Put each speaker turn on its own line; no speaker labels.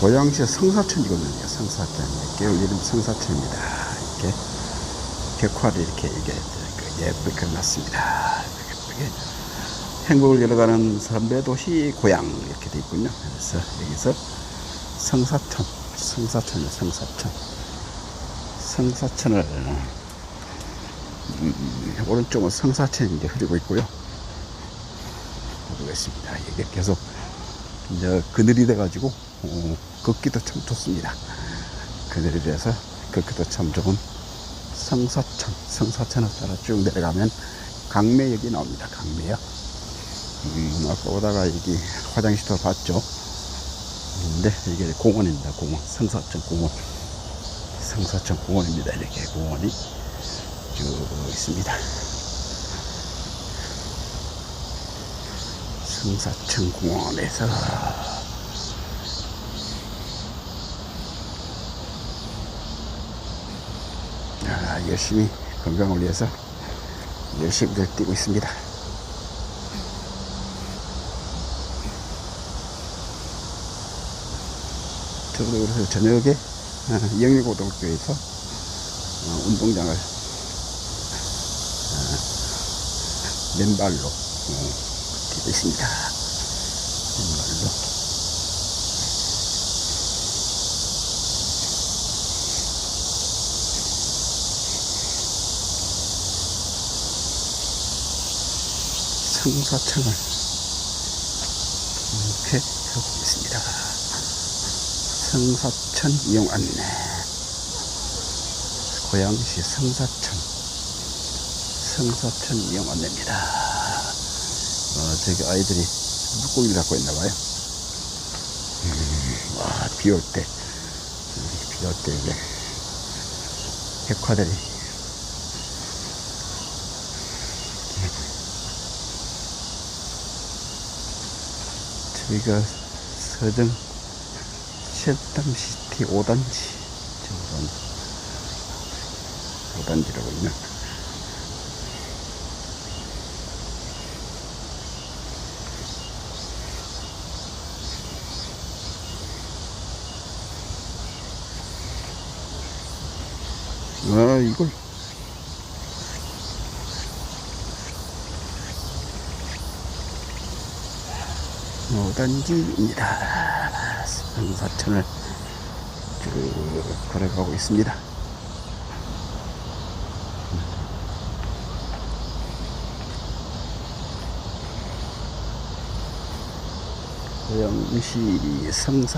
고양시 성사천이거든요. 성사천. 깨울 이름 성사천입니다. 이렇게 벽화를 이렇게 이게 그 예쁘게 그려놨습니다. 예쁘게 행복을 열어가는 선배 도시 고향 이렇게 돼 있군요. 그래서 여기서 성사천, 성사천이요, 성사천. 성사천을 음, 오른쪽은 성사천이 이제 흐르고 있고요. 보겠습니다. 이게 계속 이제 그늘이 돼가지고 어, 걷기도 참 좋습니다. 그늘이 돼서 걷기도 참 좋은 성사천, 성사천을 따라 쭉 내려가면 강매역이 나옵니다. 강매역. 음, 아까 오다가 여기 화장실도 봤죠. 근데 이게 공원입니다. 공원, 성사천 공원. 성사천 공원입니다. 이렇게 공원이 쭉 있습니다. 성사천 공원에서 아, 열심히 건강을 위해서 열심히들 뛰고 있습니다. 저도 저녁에 어, 영리고등학교에서 어, 운동장을 어, 맨발로 어, 뛰고 있습니다. 맨발로. 성사천을 이렇게 하고 있습니다. 성사천 이용 안내. 고양시 성사천. 성사천 이용 안내입니다. 어, 저기 아이들이 물고기를 갖고 있나 봐요. 음, 와, 비 올 때. 비 올 때 이게 백화들이 저희가 서정 셰담시티 5단지 5단지라고 있는 아 이걸 노단지입니다. 성사천을 쭉 걸어가고 있습니다. 고양시 성사